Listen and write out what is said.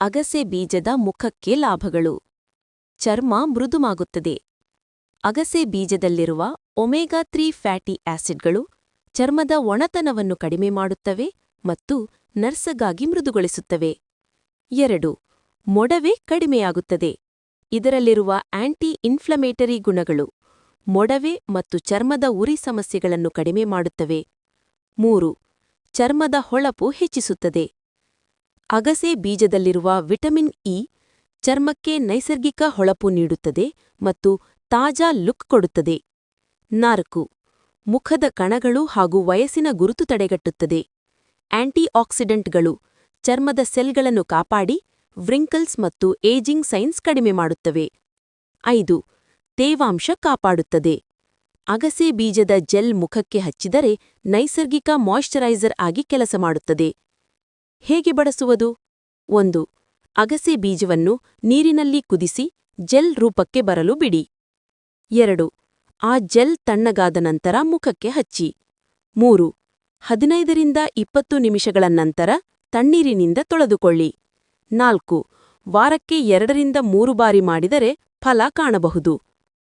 ಅಗಸೆ ಬೀಜದ ಮುಖಕ್ಕೆ ಲಾಭಗಳು. ಚರ್ಮ ಮೃದುವಾಗುತ್ತದೆ. ಅಗಸೆ ಬೀಜದಲ್ಲಿರುವ ಒಮೆಗಾ ತ್ರೀ ಫ್ಯಾಟಿ ಆಸಿಡ್ಗಳು ಚರ್ಮದ ಒಣತನವನ್ನು ಕಡಿಮೆ ಮಾಡುತ್ತವೆ ಮತ್ತು ನರ್ಸಗಾಗಿ ಮೃದುಗೊಳಿಸುತ್ತವೆ. ಎರಡು, ಮೊಡವೆ ಕಡಿಮೆಯಾಗುತ್ತದೆ. ಇದರಲ್ಲಿರುವ ಆಂಟಿ ಇನ್ಫ್ಲಮೇಟರಿ ಗುಣಗಳು ಮೊಡವೆ ಮತ್ತು ಚರ್ಮದ ಉರಿ ಸಮಸ್ಯೆಗಳನ್ನು ಕಡಿಮೆ ಮಾಡುತ್ತವೆ. ಮೂರು, ಚರ್ಮದ ಹೊಳಪು ಹೆಚ್ಚಿಸುತ್ತದೆ. ಅಗಸೆ ಬೀಜದಲ್ಲಿರುವ ವಿಟಮಿನ್ ಇ ಚರ್ಮಕ್ಕೆ ನೈಸರ್ಗಿಕ ಹೊಳಪು ನೀಡುತ್ತದೆ ಮತ್ತು ತಾಜಾ ಲುಕ್ ಕೊಡುತ್ತದೆ. ನಾಲ್ಕು, ಮುಖದ ಕಣಗಳು ಹಾಗೂ ವಯಸ್ಸಿನ ಗುರುತು ತಡೆಗಟ್ಟುತ್ತದೆ. ಆಂಟಿಆಕ್ಸಿಡೆಂಟ್ಗಳು ಚರ್ಮದ ಸೆಲ್ಗಳನ್ನು ಕಾಪಾಡಿ, ವ್ರಿಂಕಲ್ಸ್ ಮತ್ತು ಏಜಿಂಗ್ ಸೈನ್ಸ್ ಕಡಿಮೆ ಮಾಡುತ್ತವೆ. ಐದು, ತೇವಾಂಶ ಕಾಪಾಡುತ್ತದೆ. ಅಗಸೆ ಬೀಜದ ಜೆಲ್ ಮುಖಕ್ಕೆ ಹಚ್ಚಿದರೆ ನೈಸರ್ಗಿಕ ಮಾಯಿಶ್ಚರೈಸರ್ ಆಗಿ ಕೆಲಸ ಮಾಡುತ್ತದೆ. ಹೇಗೆ ಬಳಸುವುದು? ಒಂದು, ಅಗಸೆ ಬೀಜವನ್ನು ನೀರಿನಲ್ಲಿ ಕುದಿಸಿ ಜೆಲ್ ರೂಪಕ್ಕೆ ಬರಲು ಬಿಡಿ. ಎರಡು, ಆ ಜೆಲ್ ತಣ್ಣಗಾದ ನಂತರ ಮುಖಕ್ಕೆ ಹಚ್ಚಿ. ಮೂರು, ಹದಿನೈದರಿಂದ ಇಪ್ಪತ್ತು ನಿಮಿಷಗಳ ನಂತರ ತಣ್ಣೀರಿನಿಂದ ತೊಳೆದುಕೊಳ್ಳಿ. ನಾಲ್ಕು, ವಾರಕ್ಕೆ ಎರಡರಿಂದ ಮೂರು ಬಾರಿ ಮಾಡಿದರೆ ಫಲ ಕಾಣಬಹುದು.